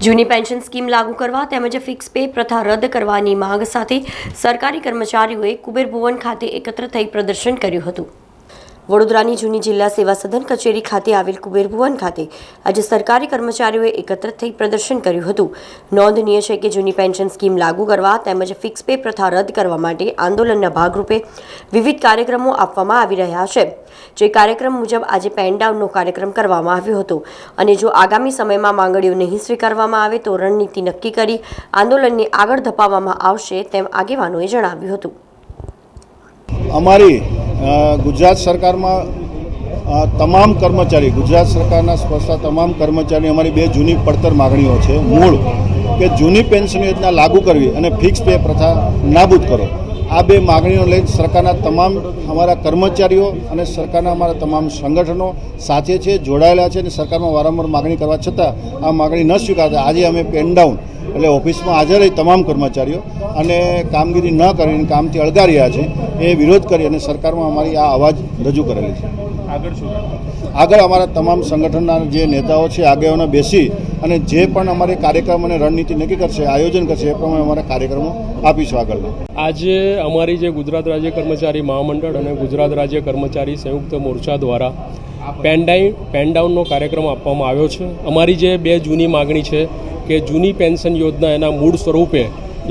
જૂની pension scheme લાગુ કરવા તેમજ ફિક્સ પે પ્રથા રદ કરવાની માંગ સાથે સરકારી કર્મચારીઓએ કુબેર ભુવન ખાતે એકત્ર થઈ પ્રદર્શન કર્યું હતું. વડોદરાની જૂની જિલ્લા સેવા સદન કચેરી ખાતે આવેલ કુબેર ખાતે આજે સરકારી કર્મચારીઓએ એકત્ર થઈ પ્રદર્શન કર્યું હતું. નોંધનીય છે કે જૂની પેન્શન સ્કીમ લાગુ કરવા તેમજ ફિક્સ પે પ્રથા રદ કરવા માટે આંદોલનના ભાગરૂપે વિવિધ કાર્યક્રમો આપવામાં આવી રહ્યા છે. જે કાર્યક્રમ મુજબ આજે પેન ડાઉનનો કાર્યક્રમ કરવામાં આવ્યો હતો અને જો આગામી સમયમાં માંગણીઓ નહીં સ્વીકારવામાં આવે તો રણનીતિ નક્કી કરી આંદોલનને આગળ ધપાવવામાં આવશે તેમ આગેવાનોએ જણાવ્યું હતું. અમારી ગુજરાત સરકારમાં તમામ કર્મચારી, ગુજરાત સરકારના સ્પર્શતા તમામ કર્મચારી અમારી બે જૂની પડતર માગણીઓ છે. મૂળ, કે જૂની પેન્શન યોજના લાગુ કરવી અને ફિક્સ પે પ્રથા નાબૂદ કરો. આ બે માગણીઓ લઈ સરકારના તમામ અમારા કર્મચારીઓ અને સરકારના અમારા તમામ સંગઠનો સાથે છે જોડાયેલા છે અને સરકારમાં વારંવાર માગણી કરવા છતાં આ માગણી ન સ્વીકારતા. આજે અમે પેનડાઉન એટલે ઓફિસમાં હાજર રહી તમામ કર્મચારીઓ અને કામગીરી ન કરીને કામથી અળગા રહ્યા છે એ વિરોધ કરી અને સરકારમાં અમારી આ અવાજ રજૂ કરેલી છે. આગળ અમારા તમામ સંગઠનના જે નેતાઓ છે આગેવાનો બેસી અને જે પણ અમારે કાર્યક્રમ અને રણનીતિ નક્કી કરશે, આયોજન કરશે, એ પ્રમાણે અમારા કાર્યક્રમો આપીશું આગળના. આજે અમારી જે ગુજરાત રાજ્ય કર્મચારી મહામંડળ અને ગુજરાત રાજ્ય કર્મચારી સંયુક્ત મોરચા દ્વારા પેનડાઈ પેનડાઉનનો કાર્યક્રમ આપવામાં આવ્યો છે. અમારી જે બે જૂની માગણી છે કે જૂની પેન્શન યોજના એના મૂળ સ્વરૂપે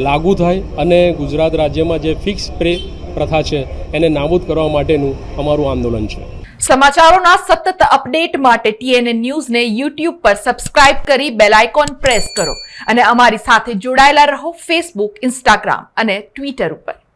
લાગુ થાય અને ગુજરાત રાજ્યમાં જે ફિક્સ પે પ્રથા છે, એને નાબૂદ કરવા માટેનું અમારું આંદોલન છે. સમાચારોના સતત અપડેટ માટે ટીએનએ ન્યૂઝને યુટ્યુબ પર સબસ્ક્રાઇબ કરી બેલ આઇકોન પ્રેસ કરો અને અમારી સાથે જોડાયેલા રહો ફેસબુક, ઇન્સ્ટાગ્રામ અને ટ્વિટર ઉપર.